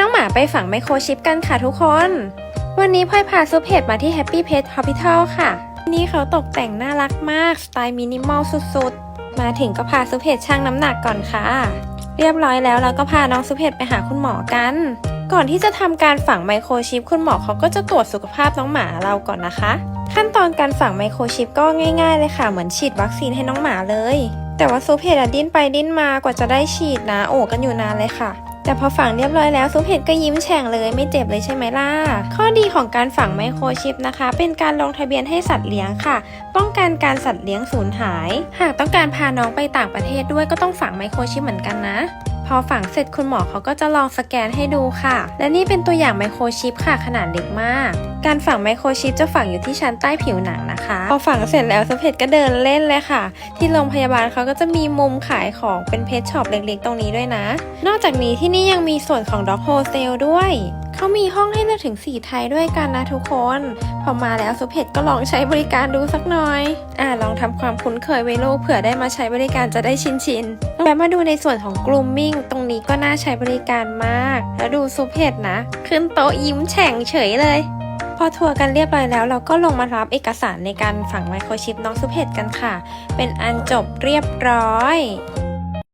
น้องหมาไปฝังไมโครชิปกันค่ะทุกคน วันนี้พลอยพาซุปเห็ดมาที่ Happy Pet Hospital ค่ะที่นี่เขาตกแต่งน่ารักมาก สไตล์มินิมอลสุดๆ มาถึงก็พาซุปเห็ดชั่งน้ำหนักก่อนค่ะ เรียบร้อยแล้วเราก็พาน้องซุปเห็ดไปหาคุณหมอกัน ก่อนที่จะทำการฝังไมโครชิปคุณหมอเขาก็จะตรวจสุขภาพน้องหมาเราก่อนนะคะ ขั้นตอนการฝังไมโครชิปก็ง่ายๆเลยค่ะ เหมือนฉีดวัคซีนให้น้องหมาเลย แต่ว่าซุปเห็ดดิ้นไปดิ้นมากว่าจะได้ฉีดนะโอ้กันอยู่นานเลยค่ะ แต่พอฝังเรียบร้อยแล้วซุปเห็ดก็ยิ้มแฉ่งเลยไม่เจ็บเลยใช่ไหมล่ะ ข้อดีของการฝังไมโครชิปนะคะ เป็นการลงทะเบียนให้สัตว์เลี้ยงค่ะ ป้องกันการสัตว์เลี้ยงสูญหาย หากต้องการพาน้องไปต่างประเทศด้วยก็ต้องฝังไมโครชิปเหมือนกันนะ พอฝังเสร็จคุณหมอเขาก็จะลองสแกนให้ดูค่ะ และนี่เป็นตัวอย่างไมโครชิปค่ะขนาดเล็กมาก การฝังไมโครชิปจะฝังอยู่ที่ชั้นใต้ผิวหนังนะคะ พอฝังเสร็จแล้วซุปเห็ดก็เดินเล่นเลยค่ะ ที่โรงพยาบาลเขาก็จะมีมุมขายของเป็นเพจช็อปเล็กๆ ตรงนี้ด้วยนะ นอกจากนี้ที่นี่ยังมีส่วนของด็อกโฮเซลด้วย เขามีห้องให้เลือกถึง 4 ไทยด้วยกันนะทุกคน พอมาแล้วซุปเห็ดก็ลองใช้บริการดูสักหน่อย อ่าลองทำความคุ้นเคยไว้ลูกเผื่อได้มาใช้บริการจะได้ชินชินๆแล้วมาดูในส่วนของ grooming ตรงนี้ก็น่าใช้บริการมาก แล้วดูซุปเห็ดนะ ขึ้นโต๊ะยิ้มแฉ่งเฉยเลยพอทัวร์กันเรียบร้อยแล้วเราก็ลงมารับเอกสารในการฝังไมโครชิปน้องซุปเห็ดกันค่ะ เป็นอันจบเรียบร้อย